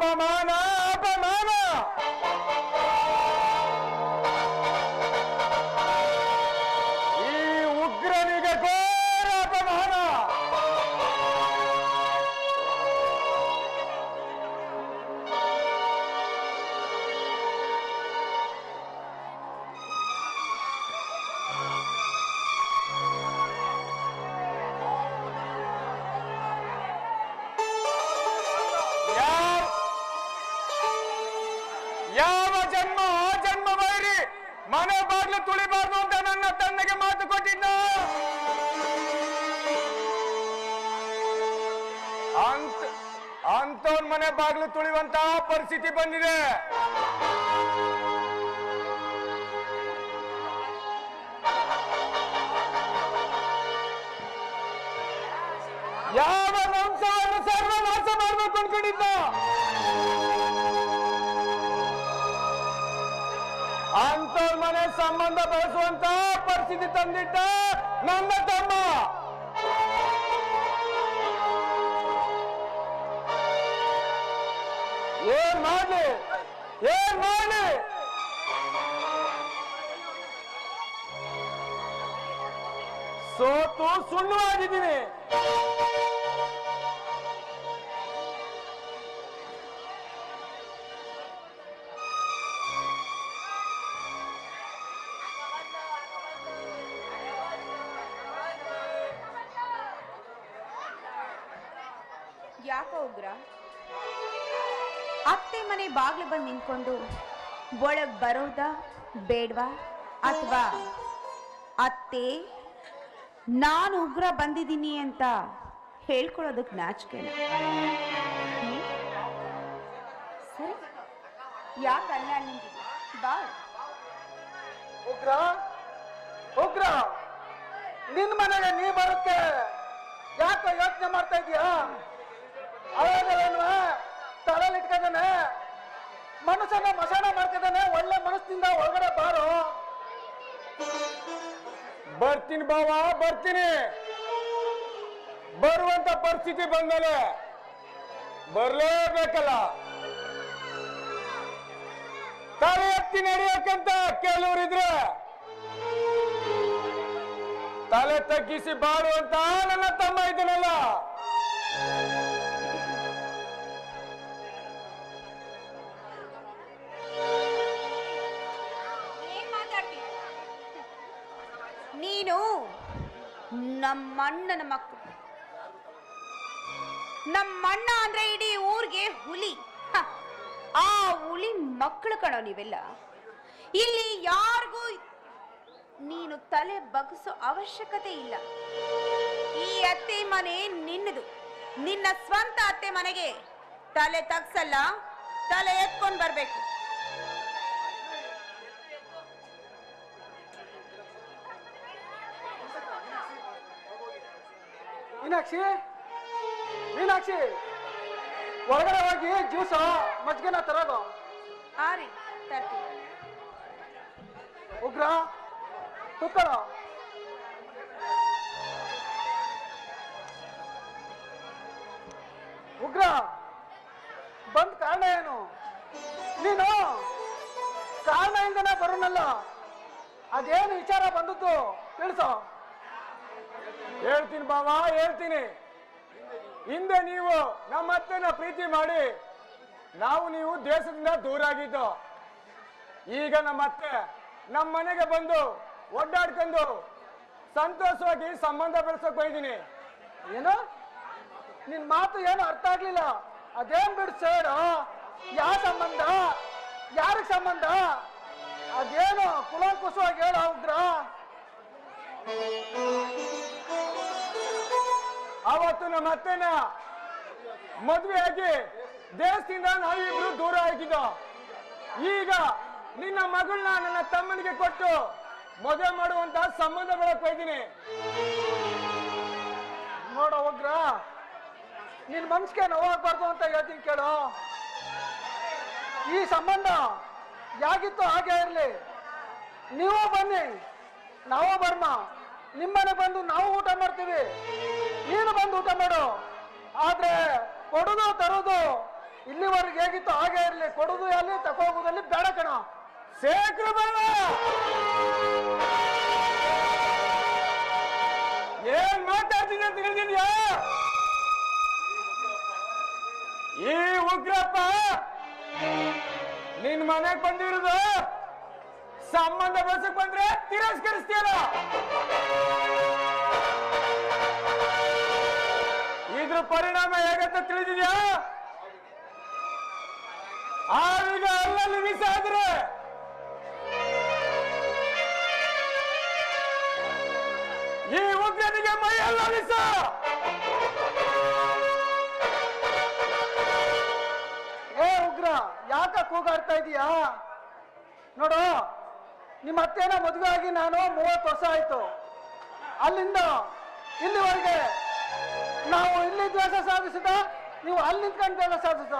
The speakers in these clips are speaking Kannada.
বাবা মা ಯಾವ ಜನ್ಮ, ಆ ಜನ್ಮ ಬೈರಿ? ಮನೆ ಬಾಗ್ಲು ತುಳಿಬಾರ್ದು ಅಂತ ನನ್ನ ತಂದೆಗೆ ಮಾತು ಕೊಟ್ಟಿದ್ದ. ಅಂತ ಅಂತವನ್ ಮನೆ ಬಾಗ್ಲು ತುಳಿಯುವಂತ ಪರಿಸ್ಥಿತಿ ಬಂದಿದೆ. ಯಾವ ವಂಶವನ್ನು ಸರ್ವನಾಶ ಮಾಡ್ಬೇಕು ಅನ್ಕೊಂಡಿದ್ದ ಅಂತವ್ರ ಮನೆ ಸಂಬಂಧ ಬೆಳೆಸುವಂತ ಪರಿಸ್ಥಿತಿ ತಂದಿಟ್ಟ ನನ್ನ ತಮ್ಮ. ಏನ್ ಮಾಡಲಿ? ಏನ್ ಮಾಡಲಿ? ಸೋತು ಸುಣ್ಣವಾಗಿದ್ದೀನಿ. ಯಾಕ ಉಗ್ರ? ಅತ್ತೆ ಮನೆ ಬಾಗ್ಲು ಬಂದು ನಿಂತ್ಕೊಂಡು ಒಳಗ್ ಬರೋದ, ಬೇಡ್ವಾ? ಅಥವಾ ಅತ್ತೆ, ನಾನು ಉಗ್ರ ಬಂದಿದ್ದೀನಿ ಅಂತ ಹೇಳ್ಕೊಳ್ಳೋದಕ್ಕೆ ನಾಚಿಕೆ ಸರಿ. ಅಲ್ಲ ಬಾ. ಉಗ್ರ? ಉಗ್ರ? ನಿನ್ ಮನೆಗೆ ನೀ ಬರುತ್ತೆ? ಯಾಕೆ ಯೋಚನೆ ಮಾಡ್ತಾ ಇದೀಯಾ? ಅವೇನು ತಲೆಯಲ್ಲಿ ಇಟ್ಕದಾನೆ? ಮನುಷ್ಯನ ಮಸಾಣ ಮಾಡ್ಕೊಂಡಾನೆ ಒಳ್ಳೆ ಮನಸ್ಸಿನಿಂದ ಒಳಗಡೆ ಬಾರು. ಬರ್ತೀನಿ ಬಾವ, ಬರ್ತೀನಿ. ಬರುವಂತ ಪರಿಸ್ಥಿತಿ ಬಂದಮೇಲೆ ಬರ್ಲೇಬೇಕಲ್ಲ. ತಲೆ ಎತ್ತಿ ನಡೆಯಕ್ಕಂತ ಕೆಲವರಿದ್ರೆ. ತಲೆ ತಗ್ಗಿಸಿ ಬಾಡುವಂತ ನನ್ನ ತಮ್ಮ ಇದ್ದನಲ್ಲ. ನಮ್ಮಣ್ಣನ ಮಕ್ಕಳು ನಮ್ಮಣ್ಣ ಅಂದ್ರೆ ಇಡೀ ಊರಿಗೆ ಹುಲಿ. ಆ ಹುಲಿ ಮಕ್ಕಳು ಕಣೋ ನೀವೆಲ್ಲ. ಇಲ್ಲಿ ಯಾರಿಗೂ ನೀನು ತಲೆ ಬಗ್ಸೋ ಅವಶ್ಯಕತೆ ಇಲ್ಲ. ಈ ಅತ್ತೆ ಮನೆ ನಿನ್ನದು. ನಿನ್ನ ಸ್ವಂತ ಅತ್ತೆ ಮನೆಗೆ ತಲೆ ತಗ್ಸಲ್ಲ, ತಲೆ ಎತ್ಕೊಂಡು ಬರ್ಬೇಕು. ಮೀನಾಕ್ಷಿ? ಮೀನಾಕ್ಷಿ ಒಳಗಡೆ ಹೋಗಿ ಜ್ಯೂಸ ಮಜ್ಜಿಗೆನ ತರೋದು. ಆ ರೀ ತರ್ತೀನಿ. ಉಗ್ರ ಕೂತ್ಕೊಳ್ಳೋ ಉಗ್ರ ಬಂದ್ ಕಾರಣ ಏನು? ನೀನು ಕಾರಣ ಇಂದನೇ ಬರೋನಲ್ಲ. ಅದೇನು ವಿಚಾರ ಬಂದದ್ದು? ತಿಳಿಸೋ. ಹೇಳ್ತೀನಿ ಬಾವ, ಹೇಳ್ತೀನಿ. ಹಿಂದೆ ನೀವು ನಮ್ಮ ಅತ್ತೆನ ಪ್ರೀತಿ ಮಾಡಿ, ನಾವು ನೀವು ದೇಶದಿಂದ ದೂರ ಆಗಿದ್ದು ಈಗ ನಮ್ಮ ಅತ್ತೆ ನಮ್ಮ ಮನೆಗೆ ಬಂದು ಒಡ್ಡಾಡ್ಕೊಂಡು ಸಂತೋಷವಾಗಿ ಸಂಬಂಧ ಬೆಳೆಸಕ್ ಹೋಗಿದ್ದೀನಿ. ಏನು? ನಿನ್ ಮಾತು ಏನು ಅರ್ಥ ಆಗ್ಲಿಲ್ಲ? ಅದೇನ್ ಬಿಡ್ ಸರ್ ಯಾವ ಸಂಬಂಧ? ಯಾರಿಗೆ ಸಂಬಂಧ? ಅದೇನು ಕುಲಂಕುಷವಾಗಿ ಹೇಳ ಉಗ್ರ? ಅವತ್ತು ನಮ್ಮ ಅತ್ತೆನ ಮದ್ವೆ ಆಗಿ ದೇಶದಿಂದ ನಾವಿಬ್ರು ದೂರ ಆಗಿದ್ದು. ಈಗ ನಿನ್ನ ಮಗಳನ್ನ ನನ್ನ ತಮ್ಮನಿಗೆ ಕೊಟ್ಟು ಮದುವೆ ಮಾಡುವಂತ ಸಂಬಂಧ ಬೆಳಕ್ ಹೋಗಿದ್ದೀನಿ ನೋಡ ಒಗ್ರ ನಿನ್ ಮನ್ಸಿಗೆ ನೋವಾಗ್ಬಾರ್ದು ಅಂತ ಹೇಳ್ತೀನಿ ಕೇಳು. ಈ ಸಂಬಂಧ ಯಾಗಿತ್ತು ಹಾಗೆ ಇರಲಿ. ನೀವು ಬನ್ನಿ. ನಾವು ಬರ್ಮ. ನಿಮ್ಮನೆ ಬಂದು ನಾವು ಊಟ ಮಾಡ್ತೀವಿ. ನೀನು ಬಂದು ಊಟ ಮಾಡು. ಆದ್ರೆ ಕೊಡೋದು ತರೋದು ಇಲ್ಲಿವರೆಗೆ ಹೇಗಿತ್ತು ಹಾಗೆ ಇರಲಿ. ಕೊಡೋದು ಅಲ್ಲಿ ತಗೋಗೋದಲ್ಲಿ ಬೇಡ ಕಣ. ಶೇಖರ ಬರ್ಮ. ಏನ್ ಮಾತಾಡ್ತೀನಿ ಅಂತ ತಿಳಿದಿದ್ಯಾ ಈ ಉಗ್ರಪ್ಪ, ನಿನ್ ಮನೆಗ್ ಬಂದಿರೋದು ಸಂಬಂಧ ಬಳಸಕ್ ಬಂದ್ರೆ ತಿರಸ್ಕರಿಸ್ತೀಯಲ್ಲ? ಇದ್ರ ಪರಿಣಾಮ ಹೇಗಂತ ತಿಳಿದಿದ್ಯಾ? ಆವೀಗ ಅಲ್ಲಲ್ಲಿ ಮಿಸ್ ಆದ್ರೆ? ಈ ಉಗ್ರನಿಗೆ ಮೈಯಲ್ಲ ಮಿಸ? ಏ ಉಗ್ರ, ಯಾಕ ಕೂಗಾಡ್ತಾ ಇದೀಯಾ? ನೋಡು. ನಿಮ್ಮ ಅತ್ತೇನ ಮದುವೆ ಆಗಿ ನಾನು ಮೂವತ್ತು ವರ್ಷ ಆಯ್ತು. ಅಲ್ಲಿಂದ ಇಲ್ಲಿವರೆಗೆ ನಾವು ಇಲ್ಲಿ ದ್ವೇಷ ಸಾಧಿಸಿದ, ನೀವು ಅಲ್ಲಿ ನಿಂತ್ಕೊಂಡು ದ್ವೇಷ ಸಾಧಿಸ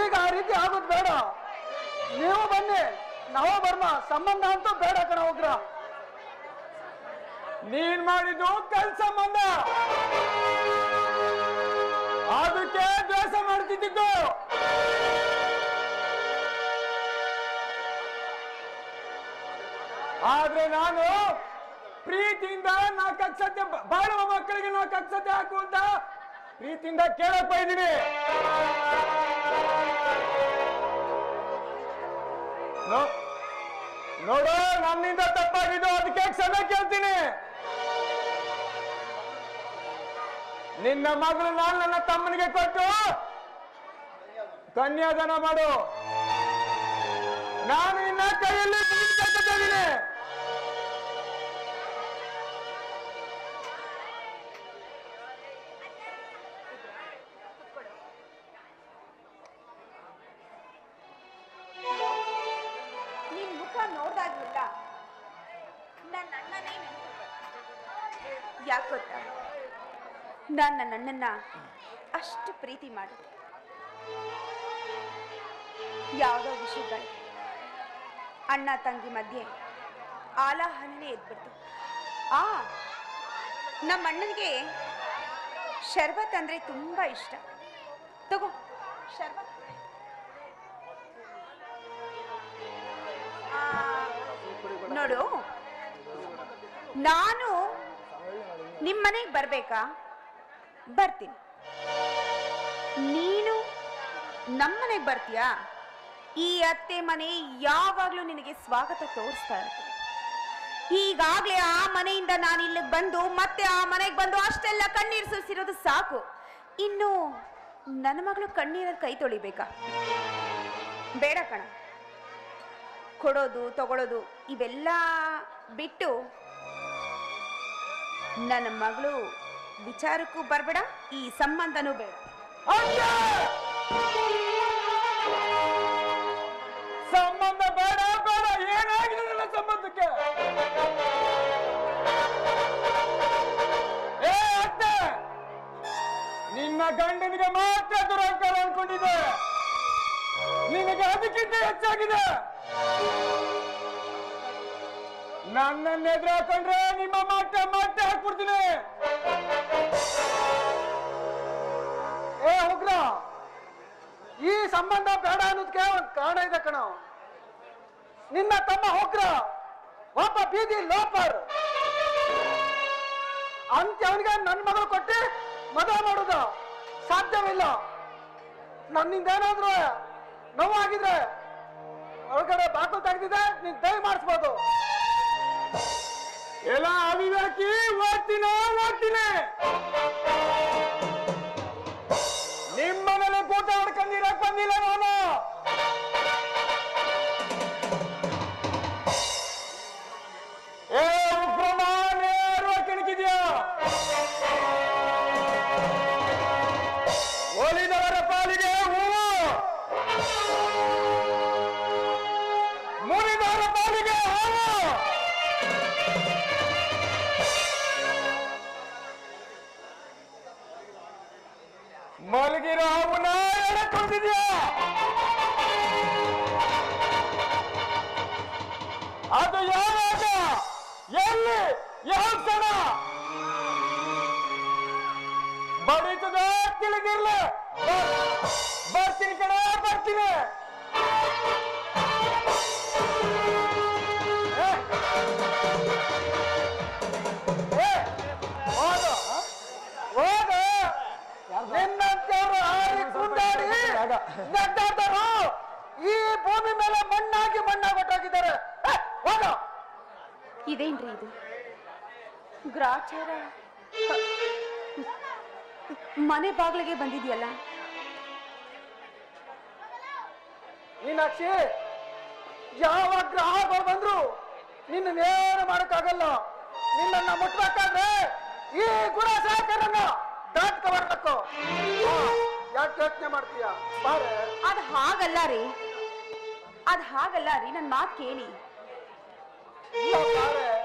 ಈಗ ಆ ರೀತಿ ಆಗೋದು ಬೇಡ. ನೀವು ಬನ್ನಿ, ನಾವು ಬರ್ಮ ಸಂಬಂಧ ಅಂತೂ ಬೇಡ ಕಣ ಉಗ್ರ. ನೀನ್ ಮಾಡಿದ್ದು ಕಲ್ ಸಂಬಂಧ. ಅದಕ್ಕೆ ದ್ವೇಷ ಮಾಡ್ತಿದ್ದು ಆದ್ರೆ ನಾನು ಪ್ರೀತಿಯಿಂದ ನಾ ಕಕ್ಷತೆ ಬಾಳುವ ಮಕ್ಕಳಿಗೆ ನಾ ಕಕ್ಷತೆ ಹಾಕು ಅಂತ ಪ್ರೀತಿಯಿಂದ ಕೇಳಪ್ಪ ಇದ್ದೀನಿ. ನೋಡು, ನನ್ನಿಂದ ತಪ್ಪಾಗಿದ್ದು, ಅದಕ್ಕೆ ಕ್ಷಮೆ ಕೇಳ್ತೀನಿ. ನಿನ್ನ ಮಗಳು ನಾನು ನನ್ನ ತಮ್ಮನಿಗೆ ಕೊಟ್ಟು ಕನ್ಯಾದಾನ ಮಾಡು. ನಾನು ನಿನ್ನ ಕೈಯಲ್ಲಿ ಯಾಕೆ ಗೊತ್ತಾ? ನಾನು ನನ್ನ ಅಣ್ಣನ್ನ ಅಷ್ಟು ಪ್ರೀತಿ ಮಾಡಿದೆ ಯಾವುದೋ ವಿಷಯಗಳು ಅಣ್ಣ ತಂಗಿ ಮಧ್ಯೆ ಹಣ್ಣೆ ಎದ್ಬಿಡ್ತು. ಆ ನಮ್ಮ ಅಣ್ಣನಿಗೆ ಶರ್ಬತ್ ಅಂದ್ರೆ ತುಂಬಾ ಇಷ್ಟ. ತಗೋ, ಶರ್ಬತ್. ನೋಡು, ನಾನು ನಿಮ್ಮ ಮನೆಗೆ ಬರ್ಬೇಕಾ? ಬರ್ತೀನಿ. ನೀನು ನಮ್ಮ ಮನೆಗೆ ಬರ್ತೀಯಾ? ಈ ಅತ್ತೆ ಮನೆ ಯಾವಾಗ್ಲೂ ನಿನಗೆ ಸ್ವಾಗತ ತೋರಿಸ್ತಾ ಇರುತ್ತೆ. ಈಗಾಗ್ಲೇ ಆ ಮನೆಯಿಂದ ನಾನು ಇಲ್ಲಿಗೆ ಬಂದು, ಮತ್ತೆ ಆ ಮನೆಗೆ ಬಂದು ಅಷ್ಟೆಲ್ಲ ಕಣ್ಣೀರು ಸುರಿಸಿರೋದು ಸಾಕು. ಇನ್ನು ನನ್ನ ಮಗಳು ಕಣ್ಣೀರಲ್ಲಿ ಕೈ ತೊಳಿಬೇಕಾ? ಬೇಡ ಕಣ. ಕೊಡೋದು ತಗೊಳ್ಳೋದು ಇವೆಲ್ಲ ಬಿಟ್ಟು ನನ್ನ ಮಗಳು ವಿಚಾರಕ್ಕೂ ಬರಬೇಡ, ಈ ಸಂಬಂಧನೂ ಬೇಡ! ಸಂಬಂಧ ಬೇಡ ಬೇಡ ಏನಾಗಿದೆ ಸಂಬಂಧಕ್ಕೆ? ನಿನ್ನ ಗಂಡನಿಗೆ ಮಾತ್ರ ದುರಂಕಾರ ಅನ್ಕೊಂಡಿದ್ದೆ. ನಿನಗೆ ಅದಕ್ಕಿಂತ ಹೆಚ್ಚಾಗಿದೆ. ನನ್ನನ್ನ ಎದುರು ಹಾಕೊಂಡ್ರೆ ನಿಮ್ಮ ಮಾಟ ಮಾಟ ಹಾಕ್ಬಿಡ್ತೀನಿ. ಏ ಉಗ್ರ, ಈ ಸಂಬಂಧ ಬೇಡ ಅನ್ನೋದಕ್ಕೆ ಒಂದು ಕಾರಣ ಇದೆ ಕಣ. ನಿನ್ನ ತಮ್ಮ ಹೋಗ್ರ ಒಬ್ಬ ಬೀದಿ ಲೋಪರ್. ಅಂತ ಅವನಿಗೆ ನನ್ನ ಮಗಳು ಕೊಟ್ಟು ಮದುವೆ ಮಾಡೋದು ಸಾಧ್ಯವಿಲ್ಲ. ನನ್ನಿಂದ ಏನಾದ್ರು ನೋವಾಗಿದ್ರೆ ಒಳಗಡೆ ಬಾಕಲು ತೆಗೆದಿದೆ, ನೀನ್ ದಯ ಮಾಡಿಸ್ಬೋದು. এলা আমি নাকি? ಎಲ್ಲಿ ಯಾವ ಕ್ಷಣ ಬಡಿತದ ತಿಳಿದಿರ್ಲ ಬರ್ತೀನಿ. ಕಡೆ ಬರ್ತೀನಿ ಈ ಭೂಮಿ ಮೇಲೆ ಮಣ್ಣಾಗಿ ಮಣ್ಣಾಗೊಟ್ಟಾಗಿದ್ದಾರೆ ಏ, ಹೋಗು. ಇದೇನ್ರಿ ಇದು? ಗ್ರಾಚಾರ? ಮನೆ ಬಾಗ್ಲಿಗೆ ಬಂದಿದ್ಯಲ್ಲ? ಮೀನಾಕ್ಷಿ ಯಾವ ಗ್ರಾಹಕರು ಬಂದ್ರು ನಿನ್ನ ನೇರ ಮಾಡಕ್ಕಾಗಲ್ಲ. ನಿನ್ನ ಮುಟ್ಬೇಕಾದ್ರೆ ಈ ಗುಣ ಸಾಕರನ್ನ ದಾಟ್ಕ ಬರ್ಬೇಕು. ಯಾಕೆ ಯೋಚನೆ ಮಾಡ್ತೀಯ? ಬಾರೆ. ಅದ್ ಹಾಗಲ್ಲ ರೀ. ಅದ್ ಹಾಗಲ್ಲ ರೀ ನನ್ ಮಾತು ಕೇಳಿ. ಬಾರೆ.